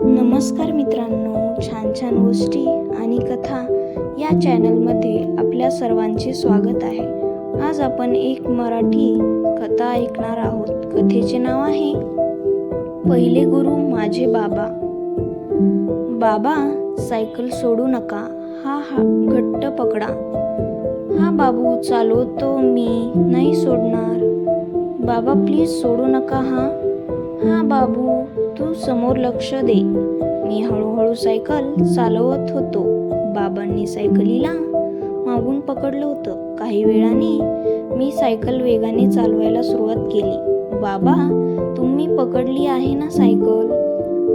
नमस्कार मित्रांनो छान छान गोष्टी आणि कथा या चॅनलमध्ये आपल्या सर्वांचे स्वागत आहे. आज आपण एक मराठी कथा ऐकणार आहोत. कथेचे नाव आहे पहिले गुरु माझे बाबा. बाबा सायकल सोडू नका हा हा घट्ट पकडा. हा बाबू चालवतो मी नाही सोडणार. बाबा प्लीज सोडू नका हा. हा बाबू तू समोर लक्ष दे. मी हळूहळू सायकल चालवत होतो. बाबांनी सायकलीला मागून पकडलं होतं. काही वेळाने मी सायकल वेगाने चालवायला सुरुवात केली. बाबा तुम्ही पकडली आहे ना सायकल?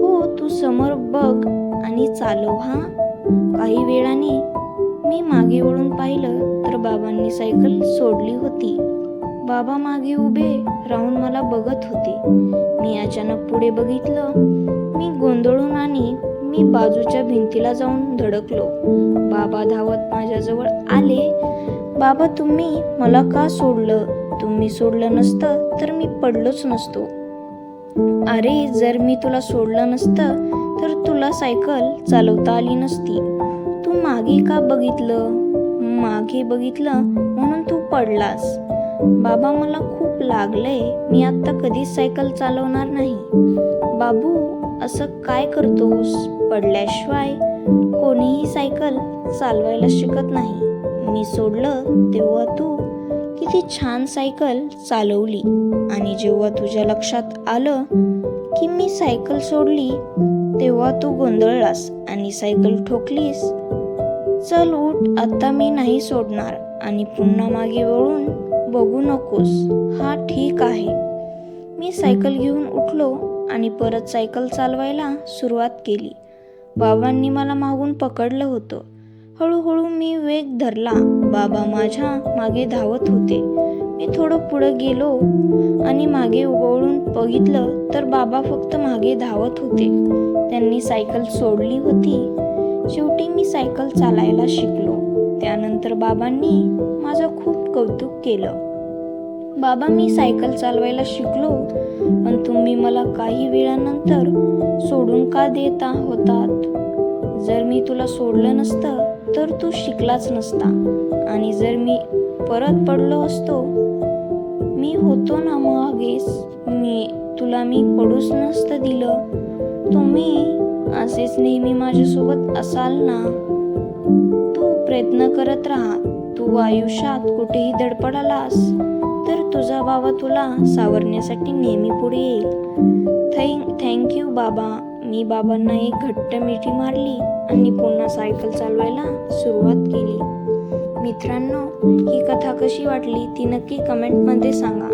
हो तू समोर बघ आणि चालव हा. काही वेळाने मी मागे वळून पाहिलं तर बाबांनी सायकल सोडली होती. बाबा मागे उभे राहून मला बघत होते. मी अचानक पुढे बघितलं. मी गोंधळून आणि मी बाजूच्या भिंतीला जाऊन धडकलो. बाबा धावत माझ्याजवळ आले. बाबा तुम्ही मला का सोडलं? तुम्ही सोडलं नसतं तर मी पडलोच नसतो. अरे जर मी तुला सोडलं नसतं तर तुला सायकल चालवता आली नसती. तू मागे का बघितलं? मागे बघितलं म्हणून तू पडलास. बाबा मला खूप लागलंय. मी आत्ता कधीच सायकल चालवणार नाही. बाबू असं काय करतोस? पडल्याशिवाय कोणीही सायकल चालवायला शिकत नाही. मी सोडलं तेव्हा तू किती छान सायकल चालवली. आणि जेव्हा तुझ्या लक्षात आलं की मी सायकल सोडली तेव्हा तू गोंधळलास आणि सायकल ठोकलीस. चल उठ आत्ता मी नाही सोडणार. आणि पुन्हा मागे वळून बघू नकोस. हा ठीक आहे. मी सायकल घेऊन उठलो आणि परत सायकल चालवायला सुरुवात केली. बाबांनी मला मागून पकडलं होतं. हळूहळू मी वेग धरला. बाबा माझ्या मागे धावत होते. मी थोडं पुढं गेलो आणि मागे वळून बघितलं तर बाबा फक्त मागे धावत होते. त्यांनी सायकल सोडली होती. शेवटी मी सायकल चालायला शिकलो. त्यानंतर बाबांनी माझं खूप कौतुक केलं. बाबा मी सायकल चालवायला शिकलो पण तुम्ही मला काही वेळानंतर सोडून का देता होतात? जर मी तुला सोडलं नसतं तर तू शिकलाच नसता. आणि जर मी परत पडलो असतो मी होतो ना मागेच. मी तुला मी पडूच नसतं दिलं. तुम्ही असेच नेहमी माझ्यासोबत असाल ना? तू प्रयत्न करत राहा. तू आयुष्यात कुठेही धडपडालास. तर तुझा बाबा तुला सावरण्यासाठी नेहमी पुढे येईल. थँक थँक्यू बाबा. मी बाबांना एक घट्ट मिठी मारली आणि पुन्हा सायकल चालवायला सुरुवात केली. मित्रांनो ही कथा कशी वाटली ती नक्की कमेंटमध्ये सांगा.